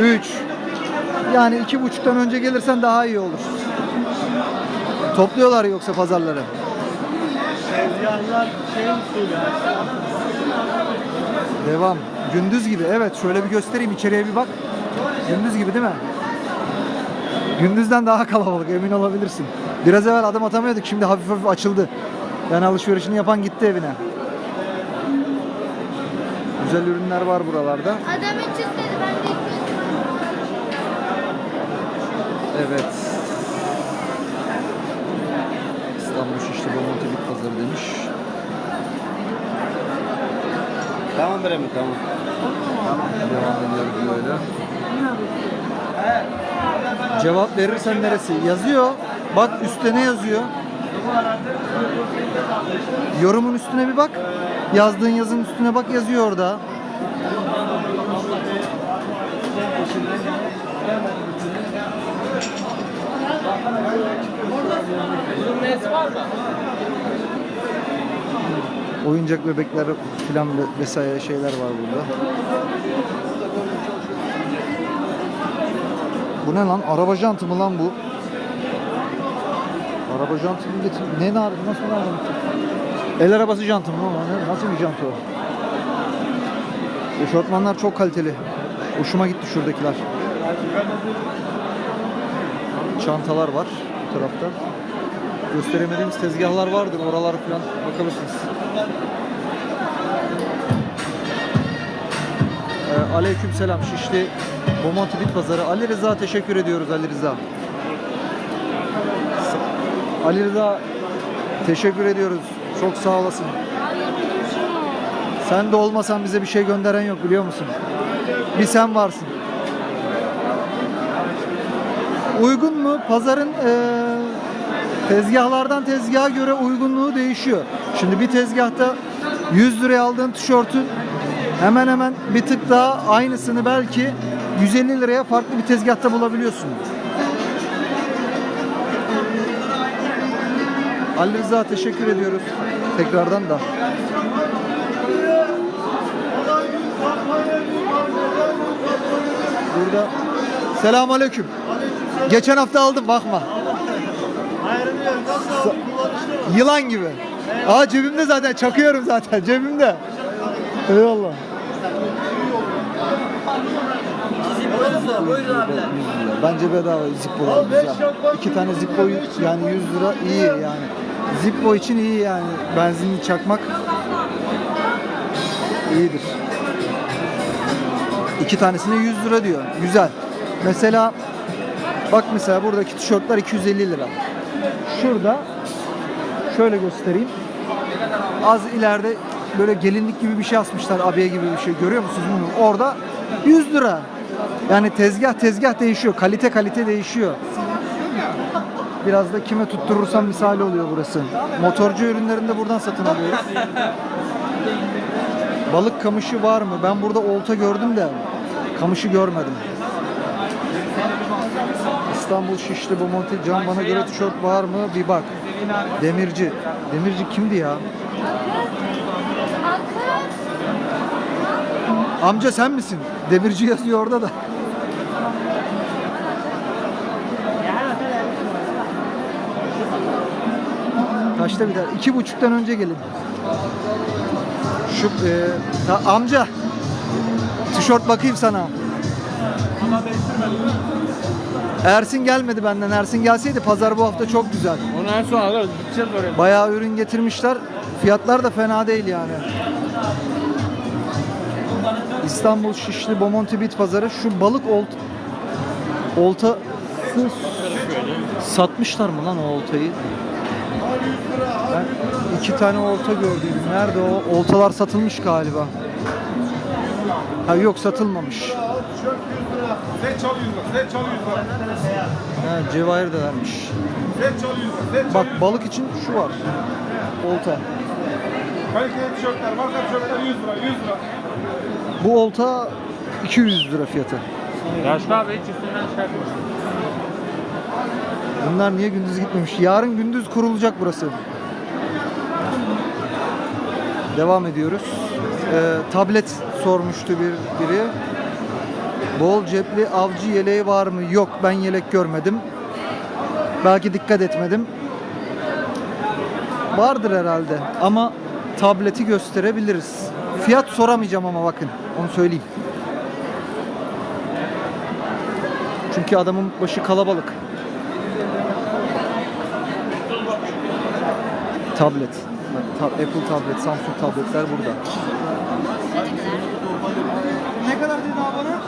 3. Yani iki buçuktan önce gelirsen daha iyi olur. Topluyorlar yoksa pazarları. Tezgahlar şey usulü. Devam. Gündüz gibi. Evet şöyle bir göstereyim içeriye bir bak. Gündüz gibi değil mi? Gündüzden daha kalabalık emin olabilirsin. Biraz evvel adım atamıyorduk şimdi hafif hafif açıldı. Yani alışverişini yapan gitti evine. Güzel ürünler var buralarda. Adam hiç istedi ben de Evet. İstanbul Şişli Bomonti Bit Pazarı demiş. Tamam bre mi tamam. Devam ediyoruz böyle. Cevap verirsen neresi? Yazıyor. Bak üstte ne yazıyor? Yorumun üstüne bir bak. Yazdığın yazının üstüne bak yazıyor orada. Oyuncak bebekler filan ve- vesaire şeyler var burada. Bu ne lan? Araba jantı mı lan bu? Araba jantı mı getir? Ne nar? Nasıl nar? El arabası jantı mı? Ne- Nasıl bir jantı o? Eşortmanlar çok kaliteli. Hoşuma gitti şuradakiler. Çantalar var bu tarafta. Gösteremediğimiz tezgahlar vardır. Oralar falan bakabilirsiniz. Ee, aleyküm selam. Şişli Bomonti Bit Pazarı. Ali Rıza teşekkür ediyoruz Ali Rıza. Ali Rıza teşekkür ediyoruz. Çok sağ olasın. Sen de olmasan bize bir şey gönderen yok biliyor musun? Bir sen varsın. Uygun mu? Pazarın eee, tezgahlardan tezgaha göre uygunluğu değişiyor. Şimdi bir tezgahta 100 liraya aldığın tişörtün hemen hemen bir tık daha aynısını belki 150 liraya farklı bir tezgahta bulabiliyorsun. Ali Rıza teşekkür ediyoruz tekrardan da. Burada Selamun Aleyküm. Geçen hafta aldım bakma. Hayrını ver. Nasıl kullanışlı mı? Yılan gibi. Aa cebimde zaten çakıyorum zaten cebimde. Eyvallah. Bence bedava Zippo'lar güzel. İki tane Zippo yani 100 lira iyi yani. Zippo için iyi yani. Benzinli çakmak iyidir. İki tanesine 100 lira diyor. Güzel. Mesela bak mesela buradaki tişörtler 250 lira. Şurada şöyle göstereyim. Az ileride böyle gelinlik gibi bir şey asmışlar. Abiye gibi bir şey. Görüyor musunuz bunu? Orada 100 lira. Yani tezgah tezgah değişiyor. Kalite kalite değişiyor. Biraz da kime tutturursam misali oluyor burası. Motorcu ürünlerini de buradan satın alıyoruz. Balık kamışı var mı? Ben burada olta gördüm de kamışı görmedim. İstanbul Şişli Bomonti Can bana göre tişört var mı? Bir bak. Demirci. Demirci kimdi ya? Amca sen misin? Demirci yazıyor orada da. Kaçta biter? İki buçuktan önce gelin. Şu e, ta- amca tişört bakayım sana. Ersin gelmedi benden. Ersin gelseydi pazar bu hafta çok güzel. Onu en son alırız. Gideceğiz oraya. Bayağı ürün getirmişler. Fiyatlar da fena değil yani. İstanbul Şişli Bomonti Bit Pazarı. Şu balık olt olta satmışlar mı lan o oltayı? Ben iki tane olta gördüm. Nerede o? Oltalar satılmış galiba. Ha yok satılmamış. Set çalıyor bak, set çalıyor bak. Ha, cevahir de vermiş. Set çalıyor bak, balık için şu var. Olta. Kaliteli tişörtler, marka tişörtler 100 lira, 100 lira. Bu olta 200 lira fiyatı. Yaşlı abi hiç üstünden çıkartma. Bunlar niye gündüz gitmemiş? Yarın gündüz kurulacak burası. Devam ediyoruz. Ee, tablet sormuştu bir biri. Bol cepli avcı yeleği var mı? Yok ben yelek görmedim. Belki dikkat etmedim. Vardır herhalde ama tableti gösterebiliriz. Fiyat soramayacağım ama bakın onu söyleyeyim. Çünkü adamın başı kalabalık. Tablet. Ta- Apple tablet, Samsung tabletler burada. Ne kadar dedi abi bana?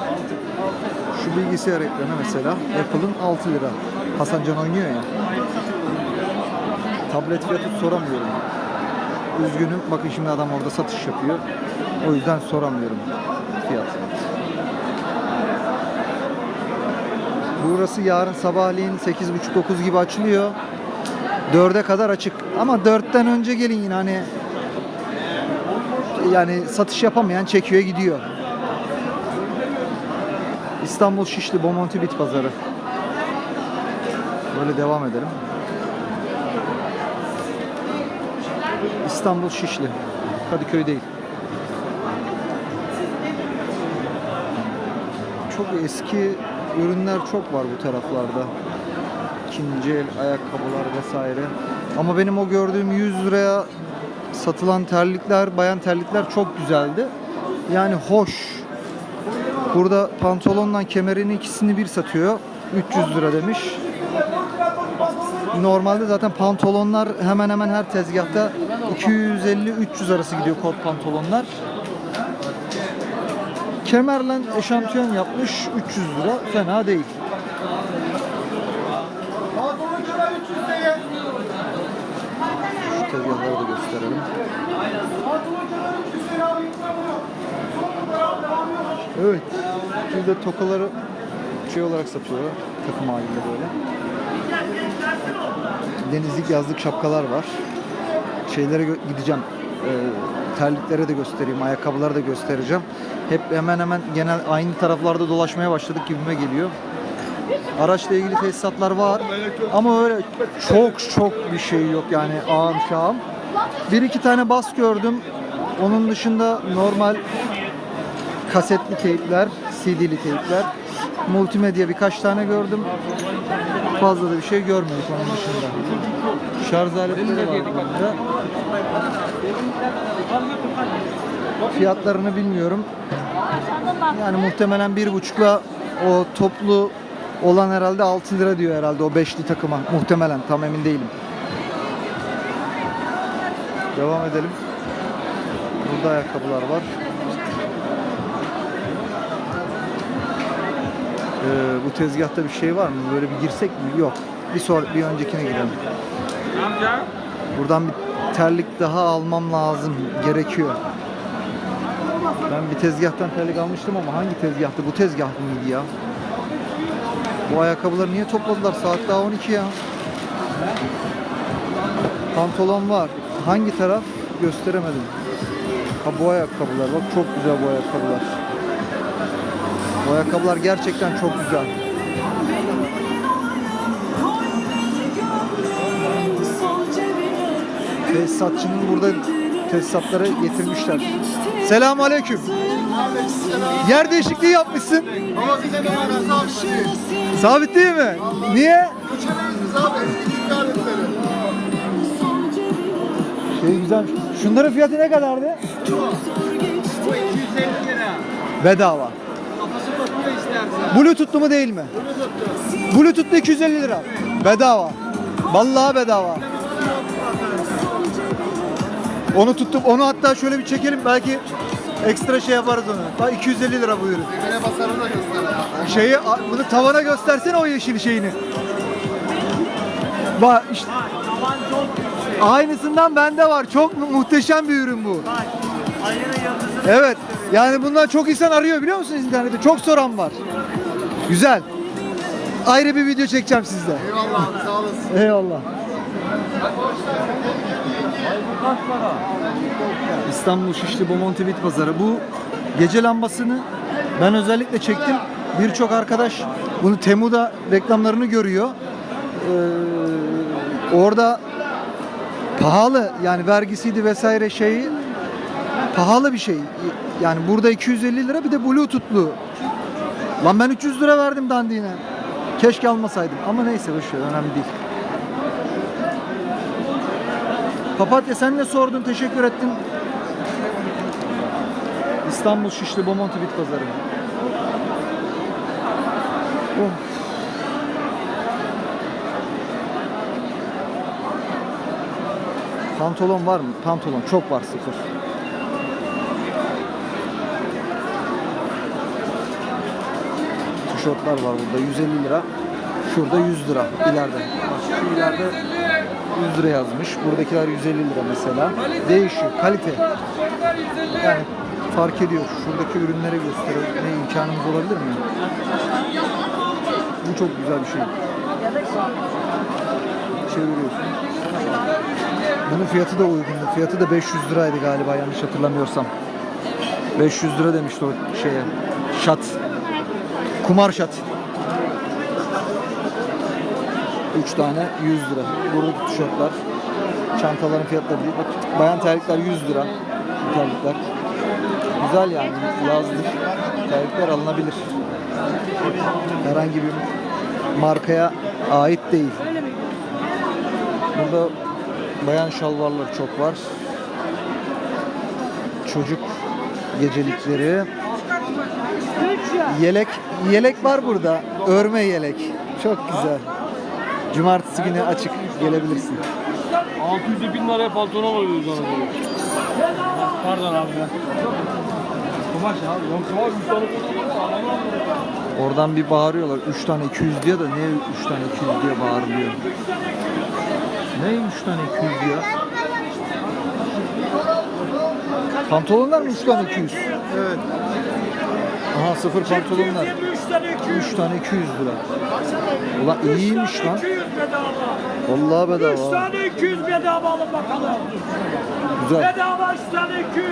Şu bilgisayar ekranı mesela Apple'ın 6 lira. Hasan Can oynuyor ya. Tablet fiyatı soramıyorum. Üzgünüm. Bakın şimdi adam orada satış yapıyor. O yüzden soramıyorum fiyat. Burası yarın sabahleyin 8.30-9 gibi açılıyor. 4'e kadar açık. Ama 4'ten önce gelin yine hani yani satış yapamayan çekiyor gidiyor. İstanbul Şişli Bomonti Bit Pazarı. Böyle devam edelim. İstanbul Şişli. Kadıköy değil. Çok eski ürünler çok var bu taraflarda. İkinci el ayakkabılar vesaire. Ama benim o gördüğüm 100 liraya satılan terlikler, bayan terlikler çok güzeldi. Yani hoş. Burada pantolonla kemerin ikisini bir satıyor. 300 lira demiş. Normalde zaten pantolonlar hemen hemen her tezgahta 250-300 arası gidiyor kot pantolonlar. Kemerle eşantiyon yapmış 300 lira. Fena değil. Şu tezgahları da gösterelim. Evet. Burada tokaları şey olarak satıyorlar. Takım halinde böyle. Denizlik yazlık şapkalar var. Şeylere gideceğim. Ee, terliklere de göstereyim, ayakkabıları da göstereceğim. Hep hemen hemen genel aynı taraflarda dolaşmaya başladık gibime geliyor. Araçla ilgili tesisatlar var ama öyle çok çok bir şey yok yani ağam şahım. Bir iki tane bas gördüm. Onun dışında normal kasetli teypler, CD'li teypler, multimedya birkaç tane gördüm. Fazla da bir şey görmedik onun dışında. Şarj aletleri var burada. Fiyatlarını bilmiyorum. Yani muhtemelen bir buçukla o toplu olan herhalde 6 lira diyor herhalde o beşli takıma. Muhtemelen tam emin değilim. Devam edelim. Burada ayakkabılar var. Bu tezgahta bir şey var mı? Böyle bir girsek mi? Yok. Bir sonra bir öncekine girelim. Buradan bir terlik daha almam lazım. Gerekiyor. Ben bir tezgahtan terlik almıştım ama hangi tezgahtı? Bu tezgah mıydı ya? Bu ayakkabıları niye topladılar? Saat daha 12 ya. Pantolon var. Hangi taraf? Gösteremedim. Ha bu ayakkabılar. Bak çok güzel bu ayakkabılar. Bu ayakkabılar gerçekten çok güzel. Tesisatçının burada tesisatları getirmişler. Selamun aleyküm. Yer değişikliği yapmışsın. Ama bize bir ara sabit. Sabit değil mi? Niye? Uçamayız abi. Eski. Şey güzelmiş. Şunların fiyatı ne kadardı? Bu 250 lira. Bedava. Bluetooth'lu mu değil mi? Bluetooth'lu 250 lira. Bedava. Vallahi bedava. Onu tuttum. Onu hatta şöyle bir çekelim. Belki ekstra şey yaparız onu. Bak 250 lira bu ürün. Yine basarını da göster ya. Şeyi bunu tavana göstersene o yeşil şeyini. Bak işte. Aynısından bende var. Çok mu- muhteşem bir ürün bu. Evet. Yani bundan çok insan arıyor biliyor musunuz internette? Çok soran var. Güzel. Ayrı bir video çekeceğim sizle. Eyvallah abi sağ olasın. Eyvallah. İstanbul Şişli Bomonti Bit Pazarı. Bu gece lambasını ben özellikle çektim. Birçok arkadaş bunu Temu'da reklamlarını görüyor. Ee, orada pahalı yani vergisiydi vesaire şeyi pahalı bir şey. Yani burada 250 lira bir de bluetooth'lu Lan ben 300 lira verdim dandiğine. Keşke almasaydım ama neyse boş ver önemli değil. Papatya sen ne sordun teşekkür ettin. İstanbul Şişli Bomonti Bit Pazarı. Oh. Pantolon var mı? Pantolon çok var sıfır. Tişörtler var burada 150 lira. Şurada 100 lira ileride. Bak şu ileride 100 lira yazmış. Buradakiler 150 lira mesela. Değişiyor kalite. Yani fark ediyor. Şuradaki ürünlere gösteriyor. Ne imkanımız olabilir mi? Bu çok güzel bir şey. Çeviriyorsun. Bunun fiyatı da uygundu. Fiyatı da 500 liraydı galiba yanlış hatırlamıyorsam. 500 lira demişti o şeye. Şat. Kumar şat. 3 tane 100 lira. Burada tişörtler. Çantaların fiyatları değil. Bak bayan terlikler 100 lira. Terlikler. Güzel yani. Yazlık terlikler alınabilir. Herhangi bir markaya ait değil. Burada bayan şalvarlar çok var. Çocuk gecelikleri. Yelek yelek var burada. Örme yelek. Çok güzel. Cumartesi günü açık gelebilirsin. 600 bin liraya pantolon alıyoruz ona göre. Pardon abi ya. Kumaş abi. Yok kumaş 3 tane Oradan bir bağırıyorlar. 3 tane 200 diyor da niye 3 tane 200 diye bağırılıyor? Ne 3 tane 200 diyor? Pantolonlar mı 3 tane 200? Evet. Aha sıfır pantolonlar. 3 tane 200. 3 tane 200 lira. Ulan iyiymiş lan. 200 bedava. Vallahi 3 bedava. tane 200 bedava alın bakalım. Güzel. Bedava 3 tane 200.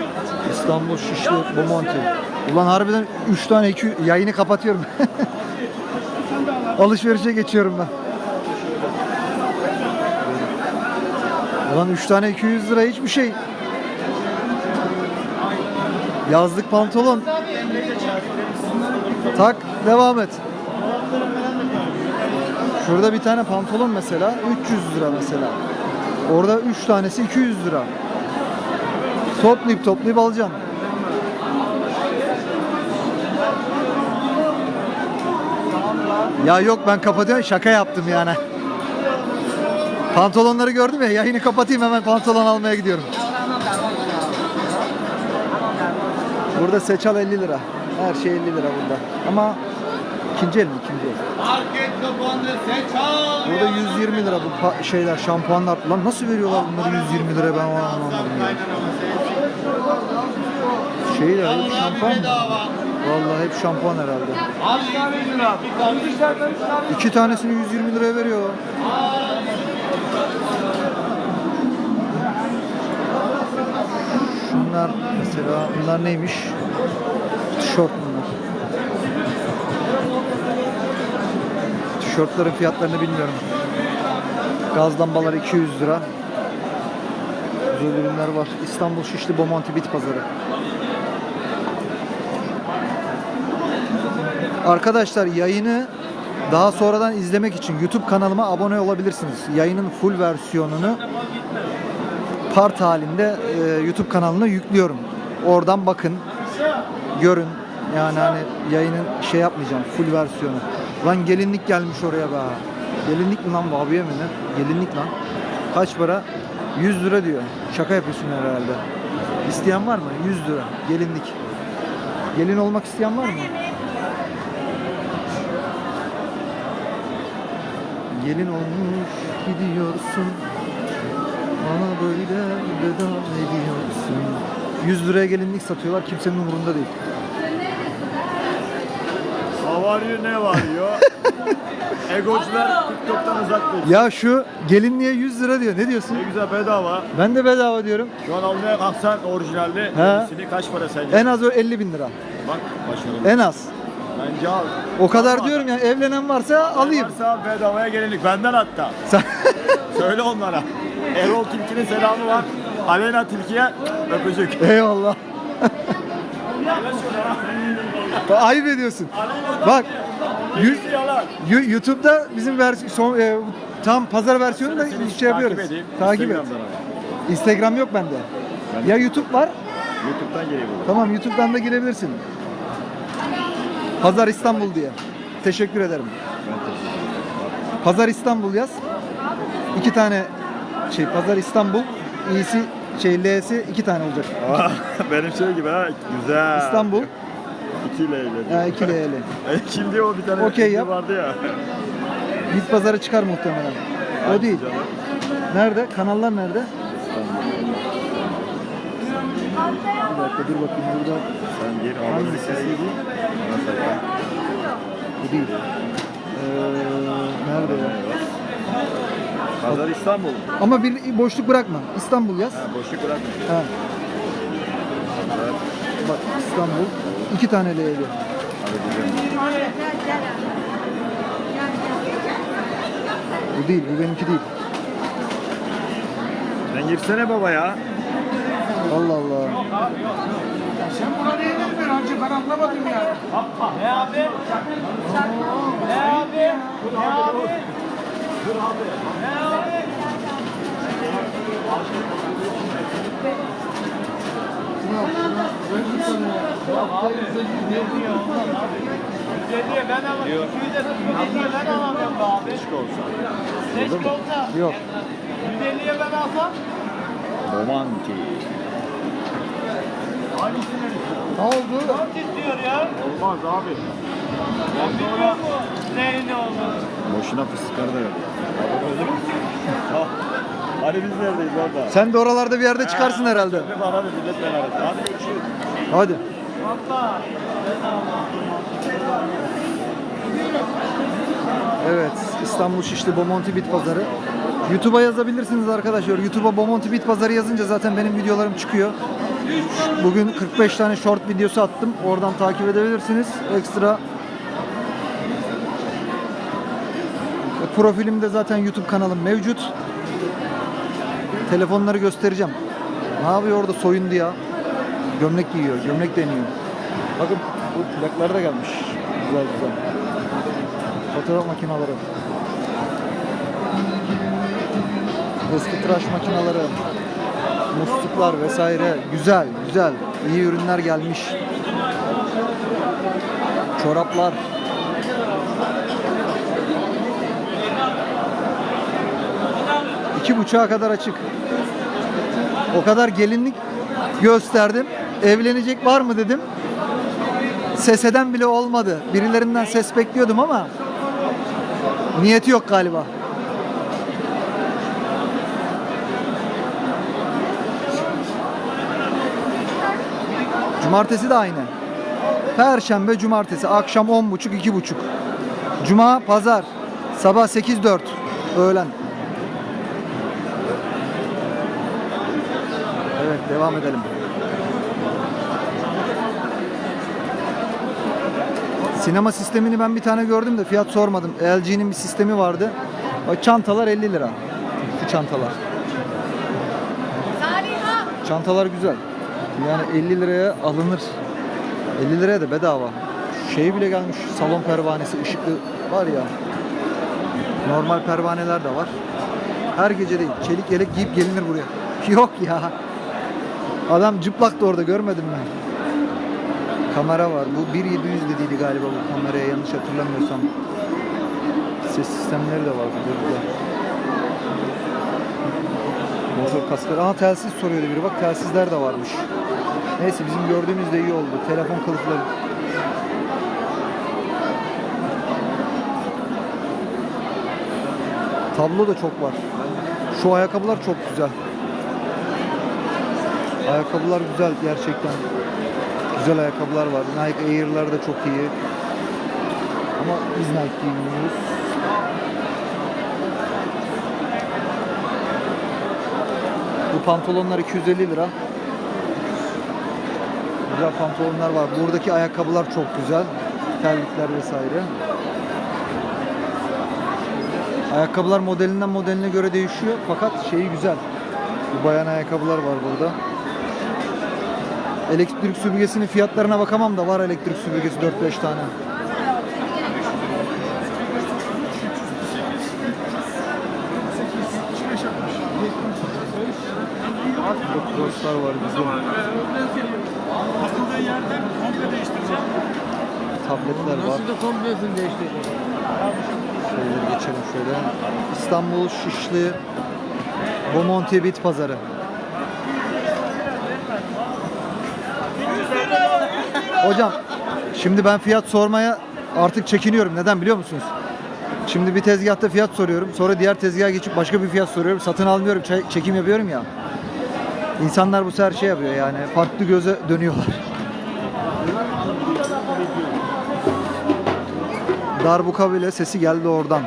İstanbul Şişli Bomonti. Ulan harbiden 3 tane 200 yayını kapatıyorum. Alışverişe geçiyorum ben. Ulan 3 tane 200 lira hiçbir şey. Yazlık pantolon. Tak devam et. Şurada bir tane pantolon mesela 300 lira mesela. Orada 3 tanesi 200 lira. Toplayıp toplayıp alacaksın. Ya yok ben kapatıyorum şaka yaptım yani. Pantolonları gördüm ya yayını kapatayım hemen pantolon almaya gidiyorum. Burada seçal 50 lira. Her şey 50 lira burada. Ama ikinci el mi ikinci el? Market kapandı seçal. Burada 120 lira bu şeyler şampuanlar. Lan nasıl veriyorlar bunları 120 lira ben o an anlamadım ya. Şeyler hep şampuan mı? Vallahi hep şampuan herhalde. Abi 100 lira. İki tanesini 120 liraya veriyor. Şunlar mesela bunlar neymiş? Tişört bunlar. Tişörtlerin fiyatlarını bilmiyorum. Gaz lambaları 200 lira. Güzel ürünler var. İstanbul Şişli Bomonti Bit Pazarı. Arkadaşlar yayını daha sonradan izlemek için YouTube kanalıma abone olabilirsiniz. Yayının full versiyonunu part halinde e, YouTube kanalına yüklüyorum. Oradan bakın, görün. Yani hani yayının şey yapmayacağım, full versiyonu. Lan gelinlik gelmiş oraya be. Gelinlik mi lan bu abiye mi ne? Gelinlik lan. Kaç para? 100 lira diyor. Şaka yapıyorsun herhalde. İsteyen var mı? 100 lira. Gelinlik. Gelin olmak isteyen var mı? Gelin olmuş gidiyorsun Bana böyle veda ediyorsun 100 liraya gelinlik satıyorlar kimsenin umurunda değil Havaryo ne var yo? Egocular TikTok'tan uzak dursun. Ya şu gelinliğe 100 lira diyor ne diyorsun? Ne güzel bedava. Ben de bedava diyorum Şu an almaya kalksan orijinalde He. yenisini kaç para sence? En az o 50 bin lira Bak başarılı. En az Bence al. O kadar Ama diyorum ya evlenen varsa alayım Varsa bedavaya gelinlik. Benden hatta. Sen- Söyle onlara. Erol Tilki'nin selamı var. Aleyna Tilki'ye öpücük. Eyvallah Ayıp ediyorsun. Bak. Yu- Yu- YouTube'da bizim vers son e, tam pazar versiyonu da şey yapıyoruz. edeyim. Takip et. Instagram'dan. Instagram yok bende. Ben- Ya YouTube var. YouTube'dan geliyor bu. Tamam YouTube'dan da girebilirsin. Pazar İstanbul diye. Teşekkür ederim. Ben teşekkür ederim. Pazar İstanbul yaz. İki tane şey Pazar İstanbul iyisi şey L'si iki tane olacak. Aa, Benim şey gibi ha. Güzel. İstanbul İki L'yle. ha, iki L'li. Ay, Kimdi o bir tane Okey yap. vardı ya. Bit pazarı çıkar muhtemelen. O değil. Canım. Nerede? Kanallar nerede? Bir dakika dur bakayım burada. Sen gir Hangi aldın bir sesi kere değil? Nasıl ya? Bu değil. Ee, nerede ya? Pazar İstanbul. Ama bir boşluk bırakma. İstanbul yaz. Ha, boşluk bırakma. Ha, bak İstanbul. iki tane. Hadi gidelim. Bu değil, bu benimki değil. Sen girsene baba ya. Allah Allah. Sen buna niye gelmiyorsun hacı ben anlamadım ya. Ne abi? Ne abi? Ne abi? Yok. 150'ye ben alsam. Romantik. Ne oldu? Kaç istiyor ya? Olmaz abi. Boşuna fıstıkları da yok. Hani biz neredeyiz orada? Sen de oralarda bir yerde çıkarsın herhalde. Ne bana da millet ben arasın. Hadi görüşürüz. Hadi. Evet, İstanbul Şişli Bomonti Bit Pazarı. YouTube'a yazabilirsiniz arkadaşlar. YouTube'a Bomonti Bit Pazarı yazınca zaten benim videolarım çıkıyor. Bugün 45 tane short videosu attım. Oradan takip edebilirsiniz. Ekstra profilimde zaten YouTube kanalım mevcut. Telefonları göstereceğim. Ne yapıyor orada soyundu ya. Gömlek giyiyor, gömlek deniyor. Bakın bu plaklar da gelmiş. Güzel güzel. Fotoğraf makineleri. Eski tıraş makineleri. Musluklar vesaire. Güzel, güzel. İyi ürünler gelmiş. Çoraplar. İki buçuğa kadar açık. O kadar gelinlik gösterdim. Evlenecek var mı dedim. Seseden bile olmadı. Birilerinden ses bekliyordum ama niyeti yok galiba. Cumartesi de aynı. Perşembe, cumartesi akşam 10.30 2.30. Cuma, pazar sabah 8-4 öğlen. Evet devam edelim. Sinema sistemini ben bir tane gördüm de fiyat sormadım. LG'nin bir sistemi vardı. Bak çantalar 50 lira. Şu çantalar. Çantalar güzel. Yani 50 liraya alınır. 50 liraya da bedava. Şey bile gelmiş salon pervanesi ışıklı var ya. Normal pervaneler de var. Her gece değil. Çelik yelek giyip gelinir buraya. Yok ya. Adam cıplak da orada görmedim ben. Kamera var. Bu 1700 dediydi galiba bu kameraya yanlış hatırlamıyorsam. Ses sistemleri de var burada. Motor kaskları. Aha telsiz soruyordu biri. Bak telsizler de varmış. Neyse bizim gördüğümüz de iyi oldu. Telefon kılıfları. Tablo da çok var. Şu ayakkabılar çok güzel. Ayakkabılar güzel gerçekten. Güzel ayakkabılar var. Nike Air'lar da çok iyi. Ama biz Nike giymiyoruz. Bu pantolonlar 250 lira. Güzel pantolonlar var. Buradaki ayakkabılar çok güzel. Terlikler vesaire. Ayakkabılar modelinden modeline göre değişiyor. Fakat şeyi güzel. Bu bayan ayakkabılar var burada. Elektrik süpürgesinin fiyatlarına bakamam da var elektrik süpürgesi 4-5 tane. Crosslar var güzel. Takıldığı yerden komple değiştireceğim. Tabletler var. Nasıl da komplesini değiştirdin? Şöyle geçelim şöyle. İstanbul Şişli Bomonti Bit Pazarı. Hocam şimdi ben fiyat sormaya artık çekiniyorum. Neden biliyor musunuz? Şimdi bir tezgahta fiyat soruyorum. Sonra diğer tezgaha geçip başka bir fiyat soruyorum. Satın almıyorum. çe- çekim yapıyorum ya. İnsanlar bu sefer şey yapıyor yani. Farklı göze dönüyorlar. Darbuka bile sesi geldi oradan.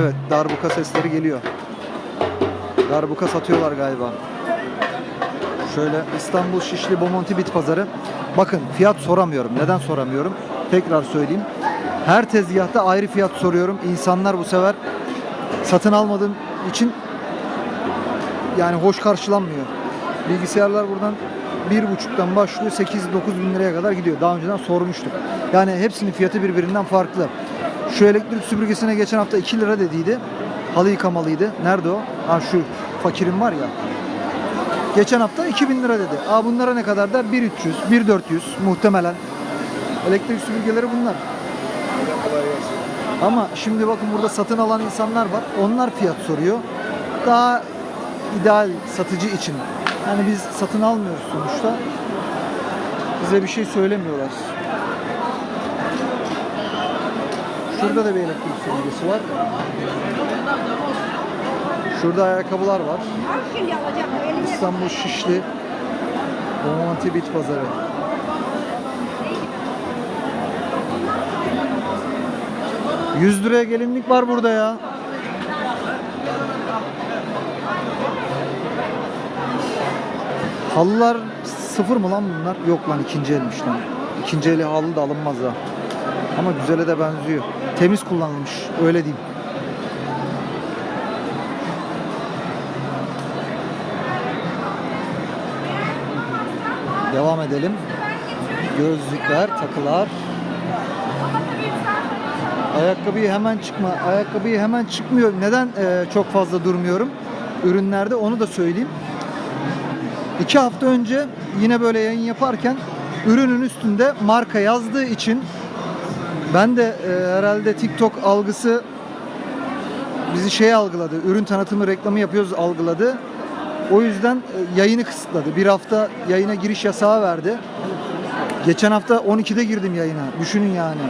Evet, darbuka sesleri geliyor. Darbuka satıyorlar galiba. Şöyle İstanbul Şişli Bomonti Bit Pazarı. Bakın fiyat soramıyorum. Neden soramıyorum? Tekrar söyleyeyim. Her tezgahta ayrı fiyat soruyorum. İnsanlar bu sefer satın almadığım için yani hoş karşılanmıyor. Bilgisayarlar buradan bir buçuktan başlıyor 8-9 bin liraya kadar gidiyor. Daha önceden sormuştum. Yani hepsinin fiyatı birbirinden farklı. Şu elektrik süpürgesine geçen hafta 2 lira dediydi. Halı yıkamalıydı. Nerede o? Ha şu fakirim var ya. Geçen hafta 2000 lira dedi. Aa bunlara ne kadar der? 1300, 1400 muhtemelen. Elektrik süpürgeleri bunlar. Ama şimdi bakın burada satın alan insanlar var. Onlar fiyat soruyor. Daha ideal satıcı için. Yani biz satın almıyoruz sonuçta. Bize bir şey söylemiyorlar. Şurada da bir elektrik süpürgesi var. Şurada ayakkabılar var. İstanbul Şişli Bomonti Bit Pazarı. ...100 liraya gelinlik var burada ya. Halılar sıfır mı lan bunlar? Yok lan ikinci elmiş lan. İkinci eli halı da alınmaz ha. Ama güzele de benziyor. Temiz kullanılmış öyle diyeyim. Devam edelim. Gözlükler, takılar. Ayakkabıyı hemen çıkma. Ayakkabıyı hemen çıkmıyor. Neden e, çok fazla durmuyorum? Ürünlerde onu da söyleyeyim. İki hafta önce yine böyle yayın yaparken ürünün üstünde marka yazdığı için ben de e, herhalde TikTok algısı bizi şey algıladı. Ürün tanıtımı reklamı yapıyoruz algıladı. O yüzden e, yayını kısıtladı. Bir hafta yayına giriş yasağı verdi. Geçen hafta 12'de girdim yayına. Düşünün yani.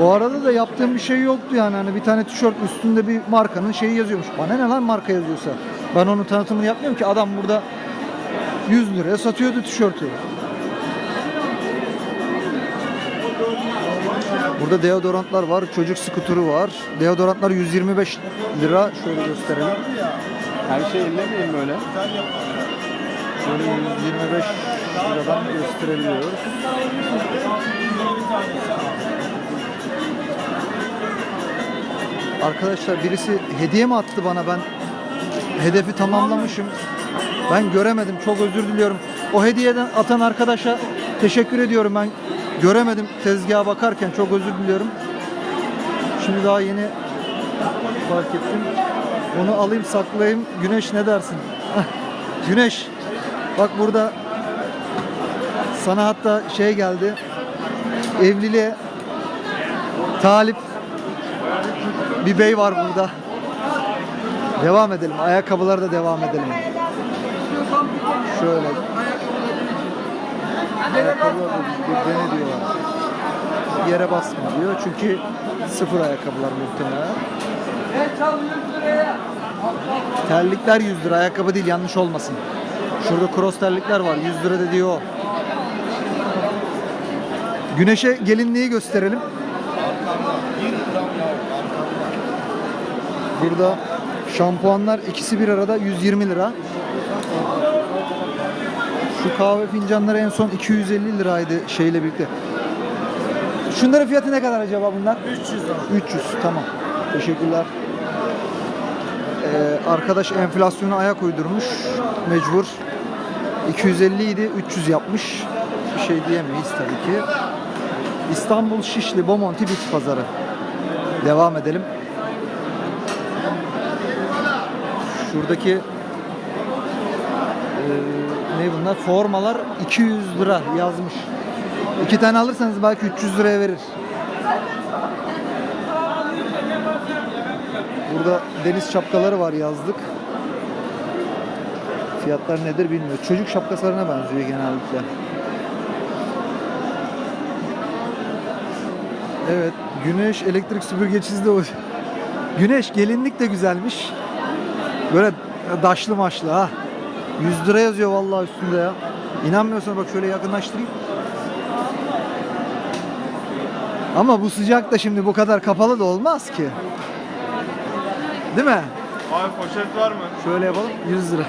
O arada da yaptığım bir şey yoktu yani. Hani bir tane tişört üstünde bir markanın şeyi yazıyormuş. Bana ne lan marka yazıyorsa. Ben onun tanıtımını yapmıyorum ki. Adam burada 100 liraya satıyordu tişörtü. Burada deodorantlar var. Çocuk skuturu var. Deodorantlar 125 lira. Şöyle gösterelim. Her şey ellemeyin böyle. Şöyle 125 liradan gösterebiliyoruz. Arkadaşlar birisi hediye mi attı bana ben hedefi tamamlamışım. Ben göremedim. Çok özür diliyorum. O hediyeden atan arkadaşa teşekkür ediyorum. Ben göremedim tezgaha bakarken. Çok özür diliyorum. Şimdi daha yeni fark ettim. Onu alayım saklayayım. Güneş ne dersin? Güneş. Bak burada sana hatta şey geldi. Evliliğe talip bir bey var burada. Devam edelim. Ayakkabılara da devam edelim. Şöyle. Ayakkabılar diyorlar. Yere basma diyor. Çünkü sıfır ayakkabılar muhtemelen. Terlikler 100 lira. Ayakkabı değil yanlış olmasın. Şurada cross terlikler var. 100 lira dediği o. Güneşe gelinliği gösterelim. Burada şampuanlar ikisi bir arada 120 lira. Şu kahve fincanları en son 250 liraydı şeyle birlikte. Şunların fiyatı ne kadar acaba bunlar? 300 lira. 300 tamam. Teşekkürler. Ee, arkadaş enflasyona ayak uydurmuş. Mecbur. 250 idi 300 yapmış. Bir şey diyemeyiz tabii ki. İstanbul Şişli Bomonti Bit Pazarı. Devam edelim. Şuradaki eee, ne bunlar? Formalar 200 lira yazmış. İki tane alırsanız belki 300 liraya verir. Burada deniz şapkaları var yazlık. Fiyatlar nedir bilmiyorum. Çocuk şapkalarına benziyor genellikle. Evet, güneş elektrik süpürgecisi de o. Güneş gelinlik de güzelmiş. Böyle daşlı maşlı ha. 100 lira yazıyor vallahi üstünde ya. İnanmıyorsan bak şöyle yakınlaştırayım. Ama bu sıcakta şimdi bu kadar kapalı da olmaz ki. Değil mi? Abi poşet var mı? Şöyle yapalım 100 lira.